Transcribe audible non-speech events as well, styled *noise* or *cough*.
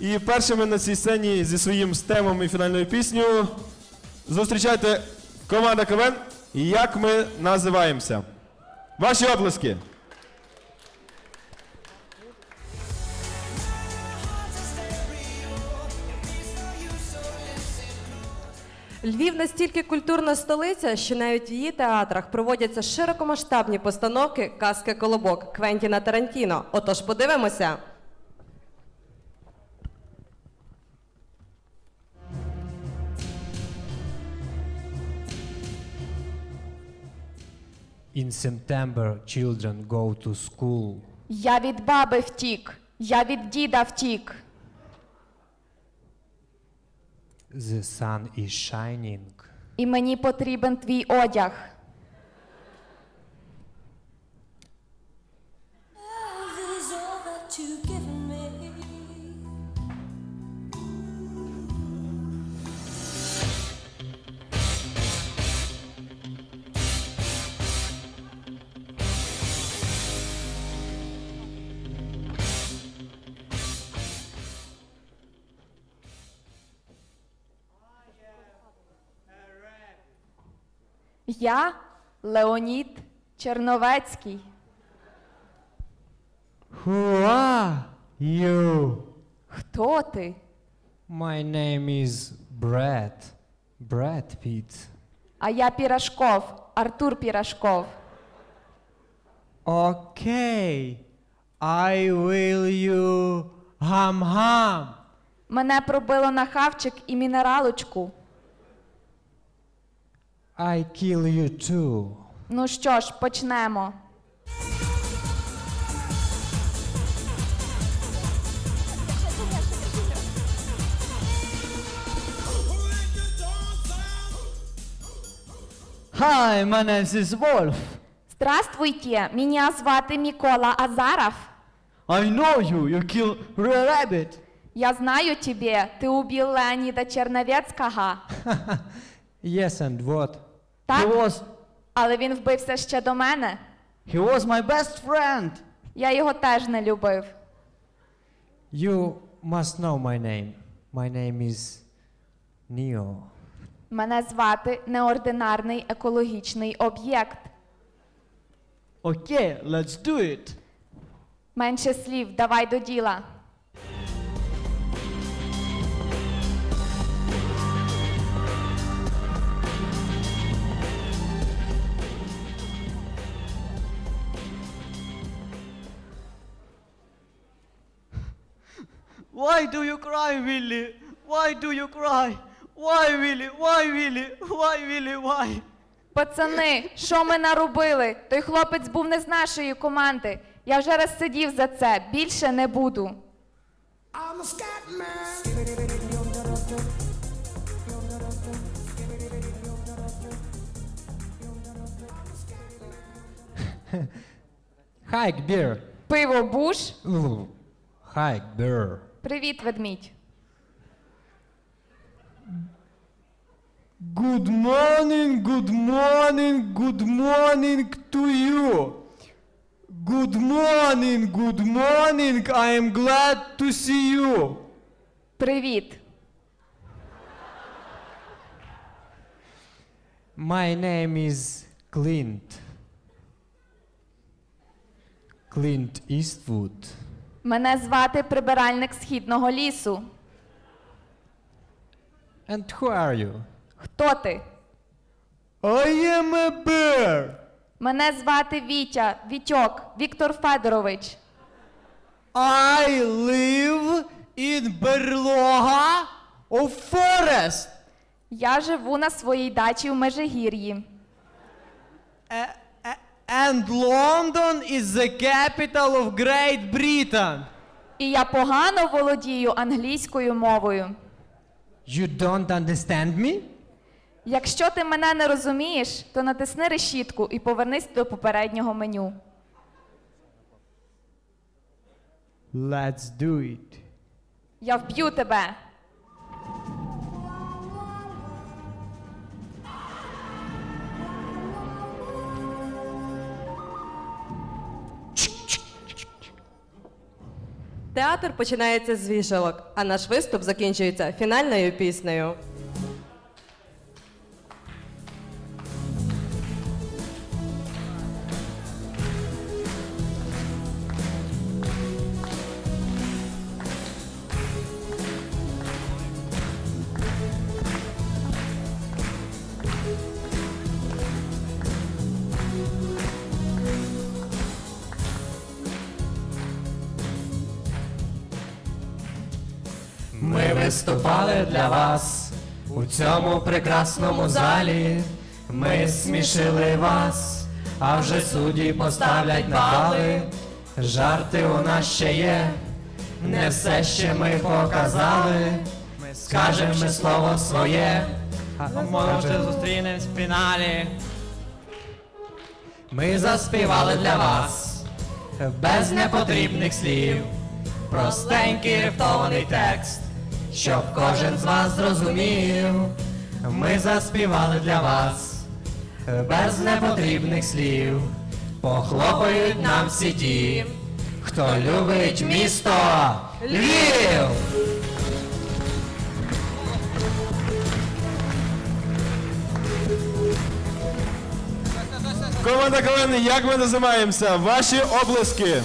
І першими на цій сцені зі своїм стемом і фінальною піснею зустрічайте команда КВН. Як ми називаємося? Ваші оплески. Львів настільки культурна столиця, що навіть в її театрах проводяться широкомасштабні постановки казки Колобок Квентіна Тарантіно. Отож, подивимося. In September, children go to school. Я від баби втік, я від діда втік. The sun is shining. І мені потрібен твій одяг. Я Леонід Черновецький. Who are you? Хто ти? My name is Brad. Brad Pitt. А я Пірашков, Артур Пірашков. Okay. I will you ham ham. Мене пробило на хавчик і мінералочку. I kill you too. Ну що ж, почнемо. Hi, my name is Wolf. Здравствуйте, меня звати Микола Азаров. I know you. You kill real rabbit. Я знаю тебе, ти убив Леоніда Черновецького. *laughs* Yes, and what? He Так, was але він вбився ще до мене. he was my best friend. Я його теж не любив. You must know my name. My name is Neo. Мене звати неординарний екологічний об'єкт. Okay, let's do it. Менше слів, давай до діла. Why do you cry, Willie? Why do you cry? Why, Willie? Why, Willie? Why, Willie? Why? Пацани, що ми наробили? Той хлопець був не з нашої команди. Я вже раз сидів за це, більше не буду. Hike beer. Пиво буш. Hike beer. Привіт, ведмідь. Good morning, good morning, good morning to you. Good morning, good morning. I am glad to see you. Привіт. My name is Clint. Clint Eastwood. Мене звати прибиральник східного лісу. And who are you? Хто ти? I am a bear. Мене звати Вітя, Вітьок, Віктор Федорович. I live in Berloga of forest. Я живу на своїй дачі в Межигір'ї. A- and London is the capital of Great Britain. І я погано володію англійською мовою. You don't understand me? Якщо ти мене не розумієш, то натисни решітку і повернись до попереднього меню. Let's do it. Я вб'ю тебе. Театр починається з вішалок, а наш виступ закінчується фінальною піснею. Ми виступали для вас у цьому прекрасному залі. Ми смішили вас, а вже судді поставлять на бали. Жарти у нас ще є, не все ще ми показали. Скажемо ми слово своє, а може зустрінемось в фіналі. Ми заспівали для вас без непотрібних слів. Простенький рифтований текст, щоб кожен з вас зрозумів. Ми заспівали для вас без непотрібних слів. Похлопають нам всі ті, хто любить місто Львів. Команда КВН, як ми називаємося? Ваші облески.